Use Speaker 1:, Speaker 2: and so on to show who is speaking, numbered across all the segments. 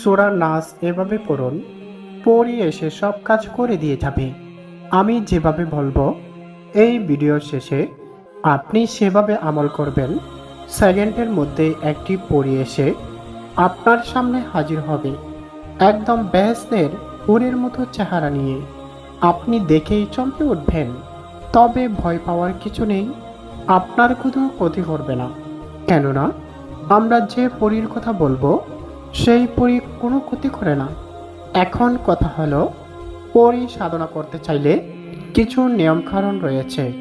Speaker 1: সুরা নাস এভাবে পড়ুন, পড়ি এসে সব কাজ করে দিয়ে যাবে। আমি যেভাবে বলব, এই ভিডিওর শেষে আপনি সেভাবে আমল করবেন। সেকেন্ডের মধ্যে একটি পড়ি এসে আপনার সামনে হাজির হবে। একদম বেহেস্তের উড়ের মতো চেহারা নিয়ে আপনি দেখেই চমকে উঠবেন। তবে ভয় পাওয়ার কিছু নেই, আপনার কোনো ক্ষতি করবে না। কেননা, আমরা যে পরীর কথা বলব সেই পরী কোনো ক্ষতি করে না। এখন কথা হলো, পরী সাধনা করতে চাইলে কিছু নিয়মকানুন রয়েছে।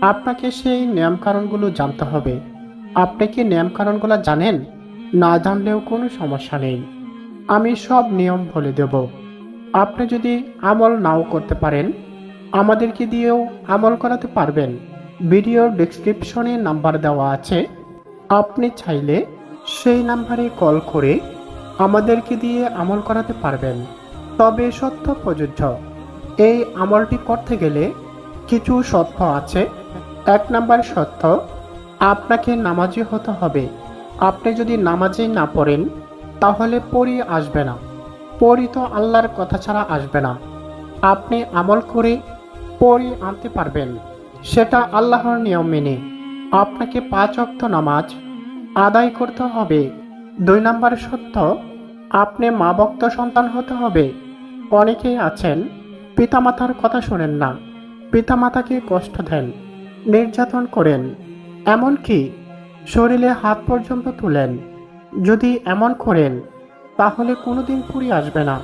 Speaker 1: আপনাকে সেই নিয়মকানুনগুলো জানতে হবে। আপনি কি নিয়মকানুনগুলো জানেন? না জানলেও কোনো সমস্যা নেই। আমি সব নিয়ম বলে দেব। আপনি যদি আমল নাও করতে পারেন, আমাদেরকে দিয়েও আমল করাতে পারবেন। ভিডিওর ডিসক্রিপশনে নাম্বার দেওয়া আছে। আপনি চাইলে সেই নাম্বারে কল করে আমাদেরকে দিয়ে আমল করাতে পারবেন। তবে সত্য প্রযোজ্য। এই আমলটি করতে গেলে কিছু সত্য আছে। এক নাম্বার সত্য, আপনাকে নামাজি হতে হবে। আপনি যদি নামাজে না পড়েন, তাহলে পড়ি আসবে না। পড়ি তো আল্লাহর কথা ছাড়া আসবে না। আপনি আমল করে পড়ি আনতে পারবেন। সেটা আল্লাহর নিয়ম মেনে। আপনাকে পাঁচ অক্ত নামাজ আদায় করতে হবে। দুই নম্বর সত্য, আপনি মা ভক্ত সন্তান হতে হবে। অনেকেই আছেন, পিতামাতার কথা শোনেন না, পিতামাতাকে কষ্ট দেন, নির্যাতন করেন। এমনকি শরীরে হাত পর্যন্ত তুলেন। যদি এমন করেন, তাহলে কোনোদিন পুরী আসবে না।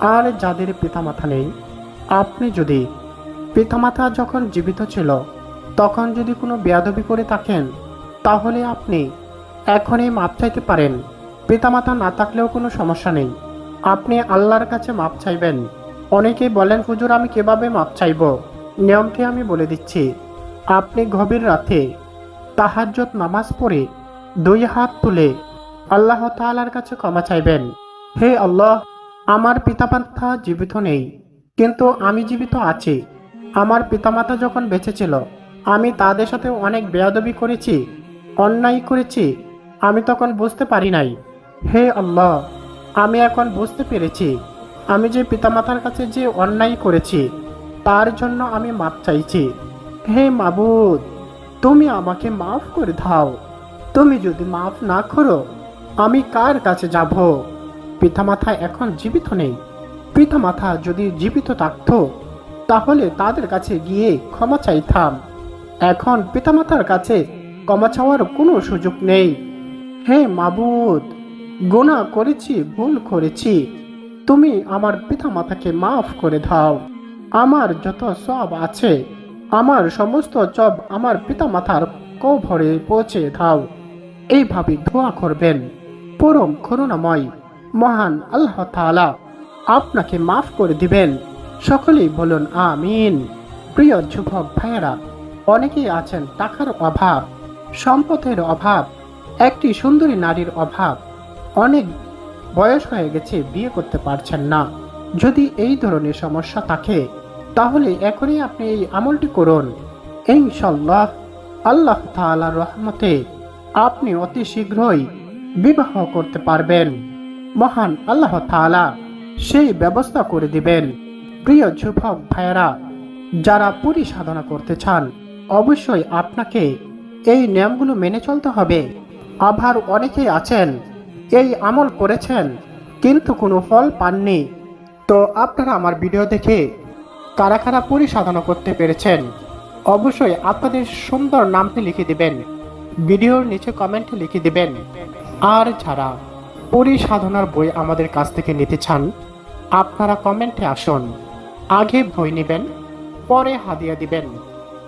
Speaker 1: আর যাদের পিতামাতা নেই, আপনি যদি পিতামাতা যখন জীবিত ছিল, তখন যদি কোনো বেয়াদবি করে থাকেন, তাহলে আপনি এখনই মাপ চাইতে পারেন। পিতামাতা না থাকলেও কোনো সমস্যা নেই। আপনি আল্লাহর কাছে মাপ চাইবেন। অনেকেই বলেন, হুজুর, আমি কীভাবে মাপ চাইব? নিয়মটি আমি বলে দিচ্ছি। আপনি গভীর রাতে তাহাজ্জত নামাজ পড়ে দুই হাত তুলে আল্লাহ তাআলার কাছে ক্ষমা চাইবেন। হে আল্লাহ, আমার পিতামাতা জীবিত নেই, কিন্তু আমি জীবিত আছি। আমার পিতামাতা যখন বেঁচে ছিল, আমি তাদের সাথে অনেক বেয়াদবি করেছি, অন্যায় করেছি আমি তখন বুঝতে পারি নাই। হে আল্লাহ, আমি এখন বুঝতে পেরেছি। আমি যে পিতামাতার কাছে যে অন্যায় করেছি, তার জন্য আমি মাপ চাইছি। হে মাবুদ, তুমি আমাকে মাফ করে দাও। তুমি যদি মাফ না করো, আমি কার কাছে যাব? পিতামাতা এখন জীবিত নেই। পিতামাতা যদি জীবিত থাকতো, তাহলে তাদের কাছে গিয়ে ক্ষমা চাইতাম। এখন পিতামাতার কাছে ক্ষমা চাওয়ার কোনো সুযোগ নেই। হে মাবুদ, গুনাহ করেছি, ভুল করেছি। তুমি আমার পিতা মাতাকে মাফ করে দাও। আমার যত সব আছে, আমার সমস্ত জব আমার পিতা পিতামাতার কৌভরে পৌঁছে দাও। এইভাবে দোয়া করবেন। পরম করুণাময়, মহান আল্লাহ তাআলা আপনাকে মাফ করে দিবেন। সকলেই বলুন, আমিন। প্রিয় যুবক ভাইয়েরা, অনেকেই আছেন টাকার অভাব, সম্পদের অভাব একটি সুন্দরী নারীর অভাব। অনেক বয়স হয়ে গেছে, বিয়ে করতে পারছেন না। যদি এই ধরনের সমস্যা থাকে, তাহলে এখনই আপনি এই আমলটি করুন। ইনশাল্লাহ আল্লাহ তাআলার রহমতে আপনি অতি শীঘ্রই বিবাহ করতে পারবেন। মহান আল্লাহ তাআলা সেই ব্যবস্থা করে দিবেন। প্রিয় যুবক ভাইয়েরা, যারা পুরী সাধনা করতে চান, অবশ্যই আপনাকে এই নিয়মগুলো মেনে চলতে হবে। আবার অনেকেই আছেন, এই আমল করেছেন, কিন্তু কোনো ফল পাননি। তো আপনারা আমার ভিডিও দেখে কারা কারা পুরী সাধনা করতে পেরেছেন, অবশ্যই আপনাদের সুন্দর নামটি লিখে দিবেন, ভিডিওর নিচে কমেন্টে লিখে দিবেন। আর যারা পরিসাধনার বই আমাদের কাছ থেকে নিতে চান, আপনারা কমেন্টে আসুন, আগে বই নেবেন, পরে হাদিয়া দিবেন।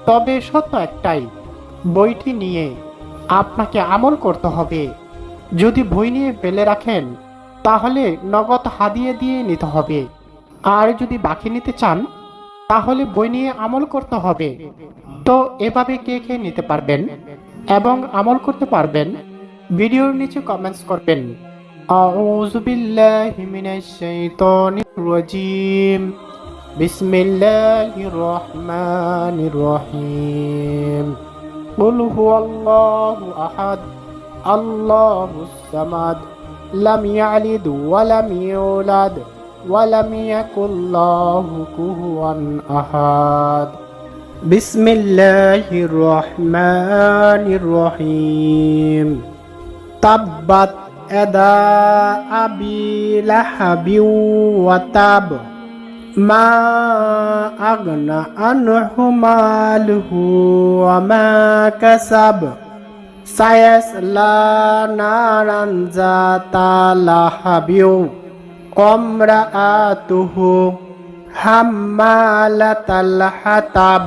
Speaker 1: তবে সত্য একটাই, বইটি নিয়ে আপনাকে আমল করতে হবে যদি বই নিয়ে ফেলে রাখেন তাহলে নগদ হাদিয়ে দিয়ে নিতে হবে আর যদি বাকি নিতে চান তাহলে বই নিয়ে আমল করতে হবে তো এভাবে কে কে নিতে পারবেন এবং আমল করতে পারবেন ভিডিওর নিচে কমেন্টস করবেন أعوذ بالله من الشيطان الرجيم بسم الله الرحمن الرحيم قل هو الله أحد الله الصمد لم يلد ولم يولد ولم يكن له كفوا أحد بسم الله الرحمن الرحيم تبت يدا أبي لهب وتب ما أغنى عنه ماله وما كسب سيصلى نارا ذات لهب وامرأته حمالة الحطب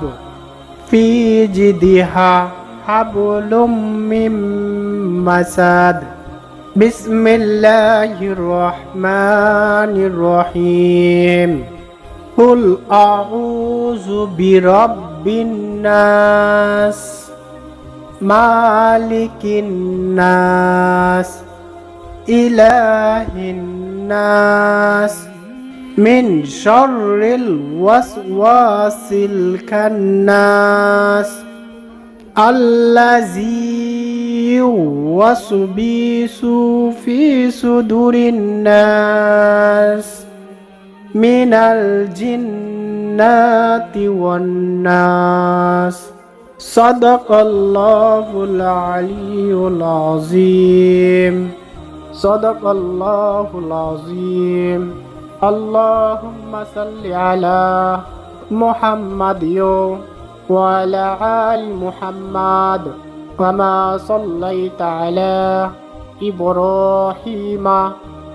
Speaker 1: في جدها حبل من مسد بسم الله الرحمن الرحيم قل أعوذ برب الناس مالك الناس إله الناس من شر الوسواس الكناس الذي يوسوس في صدور الناس من الجنات والناس صدق الله العلي العظيم صدق الله العظيم اللهم صل على محمد وعلى آل محمد كما صليت على إبراهيم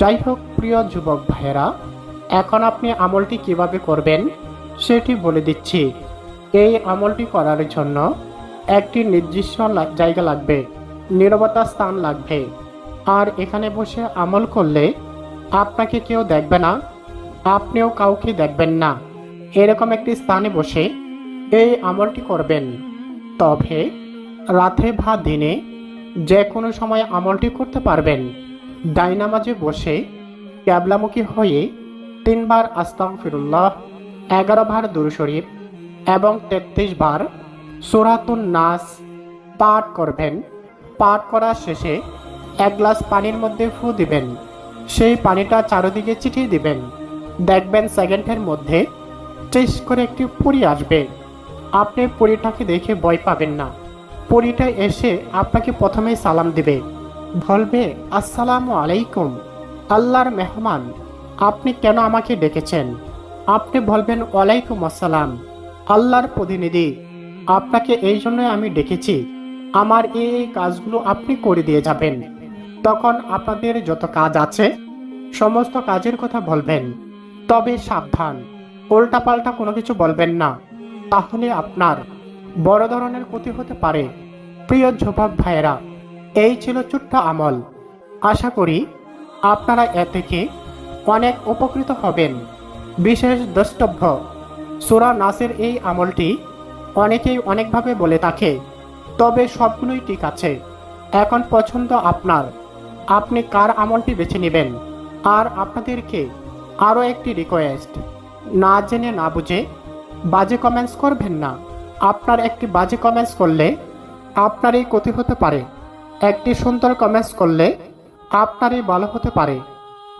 Speaker 1: যাই হোক প্রিয় যুবক ভাইয়েরা, এখন আপনি আমলটি কীভাবে করবেন সেটি বলে দিচ্ছি। এই আমলটি করার জন্য একটি নির্দিষ্ট জায়গা লাগবে, নীরবতা স্থান লাগবে। আর এখানে বসে আমল করলে আপনাকে কেউ দেখবে না, আপনিও কাউকে দেখবেন না। এরকম একটি স্থানে বসে এই আমলটি করবেন। তবে রাতে বা দিনে যে কোনো সময় আমলটি করতে পারবেন। ডাইনামাজে বসে ক্যাবলামুখী হয়ে তিনবার আস্তাম ফিরুল্লাহ এগারো বার দুরু শরীফ এবং তেত্রিশ বার সুরাতুন নাস পাঠ করবেন। পাঠ করার শেষে এক গ্লাস পানির মধ্যে ফু দিবেন। সেই পানিটা চারোদিকে ছিটিয়ে দিবেন। দেখবেন সেকেন্ডের মধ্যে চেস করে একটি পুরি আসবে। আপনি পুরিটাকে দেখে ভয় পাবেন না। পুরিটা এসে আপনাকে প্রথমেই সালাম দিবে। বলবে, আসসালামু আলাইকুম। আল্লাহর মেহমান, আপনি কেন আমাকে ডেকেছেন? আপনি বলবেন, ওয়ালাইকুম আসসালাম। আল্লাহর প্রতিনিধি, আপনাকে এই জন্যই আমি ডেকেছি। আমার এই কাজগুলো আপনি করে দিয়ে যাবেন। তখন আপনাদের যত কাজ আছে, সমস্ত কাজের কথা বলবেন। তবে সাবধান, উল্টাপাল্টা কোনো কিছু বলবেন না। তাহলে আপনার বড় ধরনের ক্ষতি হতে পারে। প্রিয় যুবক ভাইয়েরা এই ছিল ছোট্ট আমল। আশা করি আপনারা এ থেকে অনেক উপকৃত হবেন। বিশেষ দ্রষ্টব্য, সুরা নাসের এই আমলটি অনেকেই অনেকভাবে বলে থাকে, তবে সবগুলোই ঠিক আছে। এখন পছন্দ আপনার। আপনি কার আমলটি বেছে নেবেন? আর আপনাদেরকে আরও একটি রিকোয়েস্ট না জেনে না বুঝে বাজে কমেন্টস করবেন না। আপনার একটি বাজে কমেন্টস করলে আপনারই ক্ষতি হতে পারে। একটি সুন্দর কমেন্টস করলে আপনারই ভালো হতে পারে।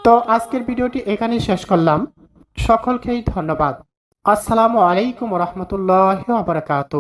Speaker 1: তো আজকের ভিডিওটি এখানেই শেষ করলাম। সকলকেই ধন্যবাদ। আসসালামু আলাইকুম রহমতুল্লাহ বারকাত